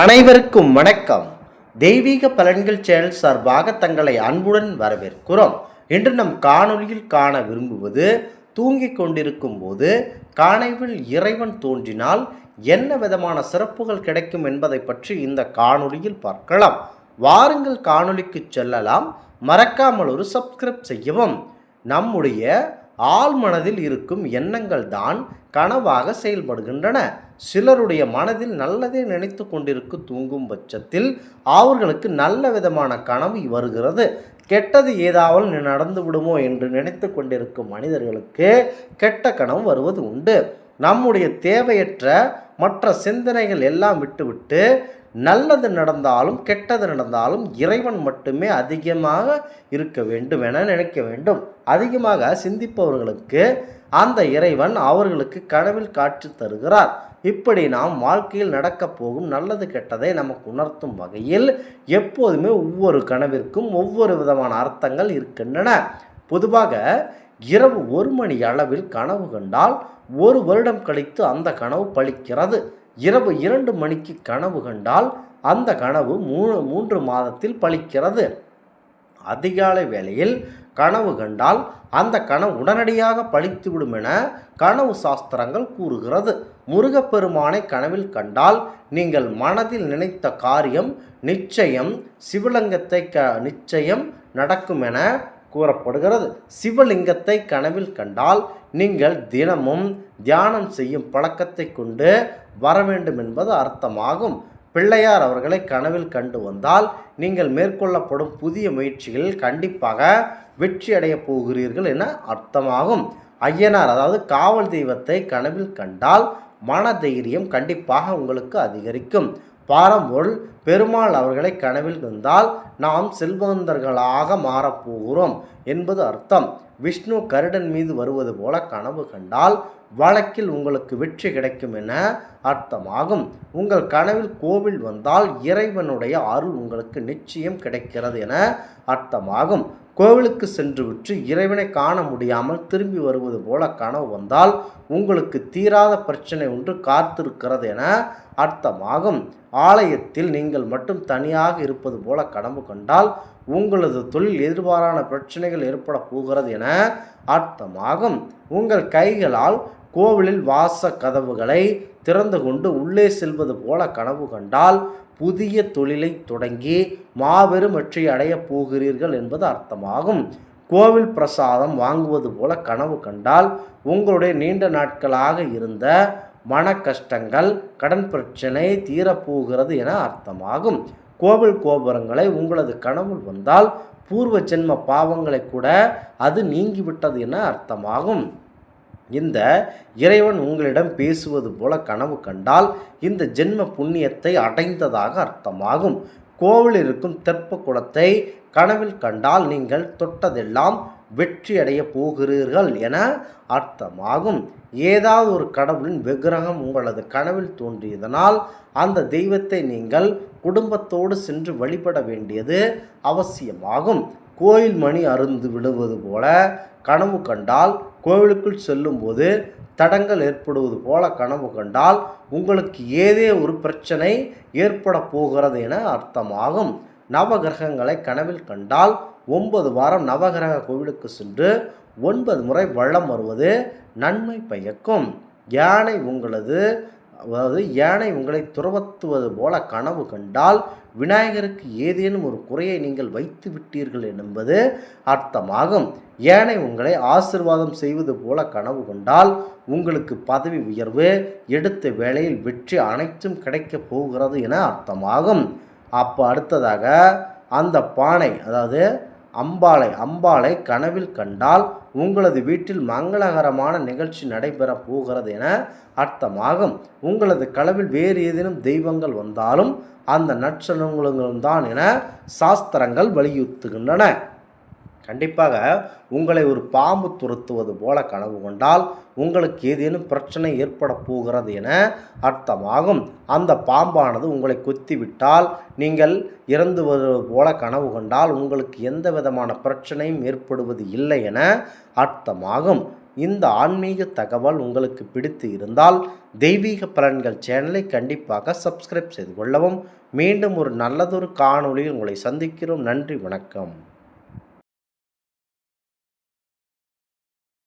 அனைவருக்கும் வணக்கம். தெய்வீக பலன்கள் சேனல் சார்பாக தங்களை அன்புடன் வரவேற்கிறோம். இன்று நம் காணொலியில் காண விரும்புவது தூங்கிக் கொண்டிருக்கும் போது காணைவில் இறைவன் தோன்றினால் என்ன விதமான சிறப்புகள் கிடைக்கும் என்பதை பற்றி இந்த காணொளியில் பார்க்கலாம். வாருங்கள் காணொலிக்கு செல்லலாம். மறக்காமல் ஒரு சப்ஸ்கிரைப் செய்யவும். நம்முடைய ஆழ்மனதில் இருக்கும் எண்ணங்கள் தான் கனவாக செயல்படுகின்றன. சிலருடைய மனதில் நல்லதே நினைத்து கொண்டிருக்கு தூங்கும் பட்சத்தில் அவர்களுக்கு நல்ல விதமான கனவு வருகிறது. கெட்டது ஏதாவது நடந்து விடுமோ என்று நினைத்து கொண்டிருக்கும் மனிதர்களுக்கு கெட்ட கனவு வருவது உண்டு. நம்முடைய தேவையற்ற மற்ற சிந்தனைகள் எல்லாம் விட்டுவிட்டு நல்லது நடந்தாலும் கெட்டது நடந்தாலும் இறைவன் மட்டுமே அதிகமாக இருக்க வேண்டும் என நினைக்க வேண்டும். அதிகமாக சிந்திப்பவர்களுக்கு அந்த இறைவன் அவர்களுக்கு கனவில் காட்சி தருகிறார். இப்படி நாம் வாழ்க்கையில் நடக்கப் போகும் நல்லது கெட்டதை நமக்கு உணர்த்தும் வகையில் எப்போதுமே ஒவ்வொரு கனவிற்கும் ஒவ்வொரு விதமான அர்த்தங்கள் இருக்கின்றன. பொதுவாக இரவு ஒரு மணி அளவில் கனவு கண்டால் ஒரு வருடம் கழித்து அந்த கனவு பழிக்கிறது. இரவு இரண்டு மணிக்கு கனவு கண்டால் அந்த கனவு மூணு மூன்று மாதத்தில் பலிக்கிறது அதிகாலை வேளையில் கனவு கண்டால் அந்த கனவு உடனடியாக பழித்துவிடும் என கனவு சாஸ்திரங்கள் கூறுகிறது. முருகப்பெருமானை கனவில் கண்டால் நீங்கள் மனதில் நினைத்த காரியம் நிச்சயம் சிவலிங்கத்தை க நிச்சயம் நடக்கும் என கூறப்படுகிறது. சிவலிங்கத்தை கனவில் கண்டால் நீங்கள் தினமும் தியானம் செய்யும் பழக்கத்தை கொண்டு வர வேண்டும் என்பது அர்த்தமாகும். பிள்ளையார் அவர்களை கனவில் கண்டு வந்தால் நீங்கள் மேற்கொள்ளப்படும் புதிய முயற்சிகளில் கண்டிப்பாக வெற்றி அடையப் போகிறீர்கள் என அர்த்தமாகும். ஐயனார் அதாவது காவல் தெய்வத்தை கனவில் கண்டால் மன தைரியம் கண்டிப்பாக உங்களுக்கு அதிகரிக்கும். பாரம்பொருள் பெருமாள் அவர்களை கனவில் இருந்தால் நாம் செல்வந்தர்களாக மாறப்போகிறோம் என்பது அர்த்தம். விஷ்ணு கருடன் மீது வருவது போல கனவு கண்டால் வழக்கில் உங்களுக்கு வெற்றி கிடைக்கும் என அர்த்தமாகும். உங்கள் கனவில் கோவில் வந்தால் இறைவனுடைய அருள் உங்களுக்கு நிச்சயம் கிடைக்கிறது என அர்த்தமாகும். கோவிலுக்கு சென்று விட்டு இறைவனை காண முடியாமல் திரும்பி வருவது போல கனவு வந்தால் உங்களுக்கு தீராத பிரச்சனை ஒன்று காத்திருக்கிறது என அர்த்தமாகும். ஆலயத்தில் நீங்கள் மட்டும் தனியாக இருப்பது போல கனவு கண்டால் உங்களது தொழில் எதிர்பாரான பிரச்சனைகள் ஏற்பட போகிறது என அர்த்தமாகும். உங்கள் கைகளால் கோவிலில் வாச கதவுகளை திறந்து கொண்டு உள்ளே செல்வது போல கனவு கண்டால் புதிய தொழிலை தொடங்கி மாபெரும் வெற்றி அடையப் போகிறீர்கள் என்பது அர்த்தமாகும். கோவில் பிரசாதம் வாங்குவது போல கனவு கண்டால் உங்களுடைய நீண்ட நாட்களாக இருந்த மன கஷ்டங்கள் கடன் பிரச்சனை தீரப்போகிறது என அர்த்தமாகும். கோவில் கோபுரங்களை உங்களது கனவுள் வந்தால் பூர்வ ஜென்ம பாவங்களை கூட அது நீங்கிவிட்டது என அர்த்தமாகும். இந்த இறைவன் உங்களிடம் பேசுவது போல கனவு கண்டால் இந்த ஜென்ம புண்ணியத்தை அடைந்ததாக அர்த்தமாகும். கோவில் இருக்கும் தெற்ப குளத்தை கனவில் கண்டால் நீங்கள் தொட்டதெல்லாம் வெற்றி அடைய போகிறீர்கள் என அர்த்தமாகும். ஏதாவது ஒரு கடவுளின் விக்கிரகம் உங்களது கனவில் தோன்றியதனால் அந்த தெய்வத்தை நீங்கள் குடும்பத்தோடு சென்று வழிபட வேண்டியது அவசியமாகும். கோயில் மணி அருந்து விடுவது போல கனவு கண்டால் கோவிலுக்குள் செல்லும்போது தடங்கள் ஏற்படுவது போல கனவு கண்டால் உங்களுக்கு ஏதே ஒரு பிரச்சனை ஏற்பட போகிறது என அர்த்தமாகும். நவகிரகங்களை கனவில் கண்டால் ஒன்பது வாரம் நவகிரக கோவிலுக்கு சென்று ஒன்பது முறை வள்ளம் வருவது நன்மை பயக்கும். யானை உங்களது அதாவது யானை உங்களை துரவத்துவது போல கனவு கண்டால் விநாயகருக்கு ஏதேனும் ஒரு குறையை நீங்கள் வைத்து விட்டீர்கள் என்பது அர்த்தமாகும். யானை உங்களை ஆசிர்வாதம் செய்வது போல கனவு கொண்டால் உங்களுக்கு பதவி உயர்வு எடுத்த வேலையில் வெற்றி அனைத்தும் கிடைக்கப் போகிறது என அர்த்தமாகும். அப்போ அடுத்ததாக அந்த பானை அதாவது அம்பாளை அம்பாளை கனவில் கண்டால் உங்களது வீட்டில் மங்களகரமான நிகழ்ச்சி நடைபெற போகிறது என அர்த்தமாகும். உங்களது களவில் வேறு ஏதேனும் தெய்வங்கள் வந்தாலும் அந்த நற்சனங்களும் தான் என சாஸ்திரங்கள் வலியுறுத்துகின்றன. கண்டிப்பாக உங்களை ஒரு பாம்பு துரத்துவது போல கனவு கொண்டால் உங்களுக்கு ஏதேனும் பிரச்சனை ஏற்பட போகிறது என அர்த்தமாகும். அந்த பாம்பானது உங்களை கொத்திவிட்டால் நீங்கள் இறந்து வருவது போல கனவு கொண்டால் உங்களுக்கு எந்த விதமான பிரச்சனையும் ஏற்படுவது இல்லை என அர்த்தமாகும். இந்த ஆன்மீக தகவல் உங்களுக்கு பிடித்து இருந்தால் தெய்வீக பலன்கள் சேனலை கண்டிப்பாக சப்ஸ்கிரைப் செய்து கொள்ளவும். மீண்டும் ஒரு நல்லதொரு காணொளியில் உங்களை சந்திக்கிறோம். நன்றி வணக்கம்.